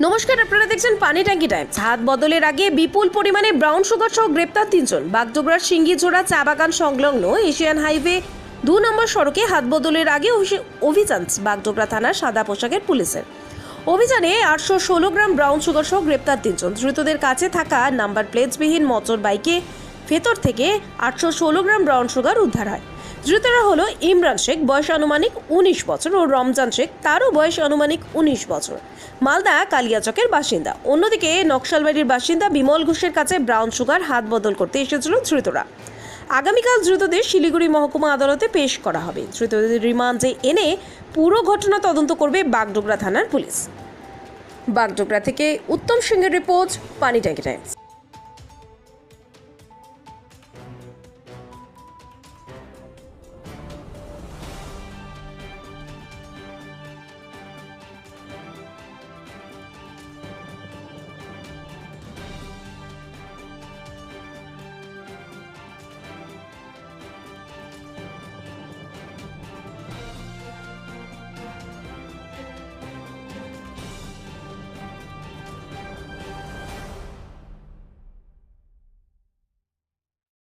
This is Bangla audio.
নমস্কার, আপনারা দেখছেন পানি ট্যাঙ্কি টাইমস। হাত বদলের আগে বিপুল পরিমাণে ব্রাউন সুগার সহ গ্রেপ্তার তিনজন। বাগডোগরার সিঙ্গিঝোড়া চা বাগান সংলগ্ন এশিয়ান হাইওয়ে দু নম্বর সড়কে হাত বদলের আগে অভি- অভিযান বাগডোগরা থানার সাদা পোশাকের পুলিশের। অভিযানে আটশো ষোলো গ্রাম ব্রাউন সুগার সহ গ্রেপ্তার তিনজন। ধৃতদের কাছে থাকা নাম্বার প্লেটসবিহীন মোটর বাইকে ভেতর থেকে আটশো ষোলো গ্রাম ব্রাউন সুগার উদ্ধার হয়। ধৃতরা হলো ইমরান শেখ, বয়স আনুমানিক উনিশ বছর, ও রমজান শেখ, তারও বয়স আনুমানিক উনিশ বছর। মালদা কালিয়াচকের বাসিন্দা। অন্যদিকে নকশালবাড়ির বাসিন্দা বিমল ঘোষের কাছে ব্রাউন সুগার, হাত বদল করতে এসেছিল ধৃতরা। আগামীকাল ধৃতদের শিলিগুড়ি মহকুমা আদালতে পেশ করা হবে। ধৃতদের রিমান্ডে এনে পুরো ঘটনা তদন্ত করবে বাগডোগরা থানার পুলিশ। বাগডোগরা থেকে উত্তম সিংহের রিপোর্ট পানি ট্যাঙ্কি টাইমস।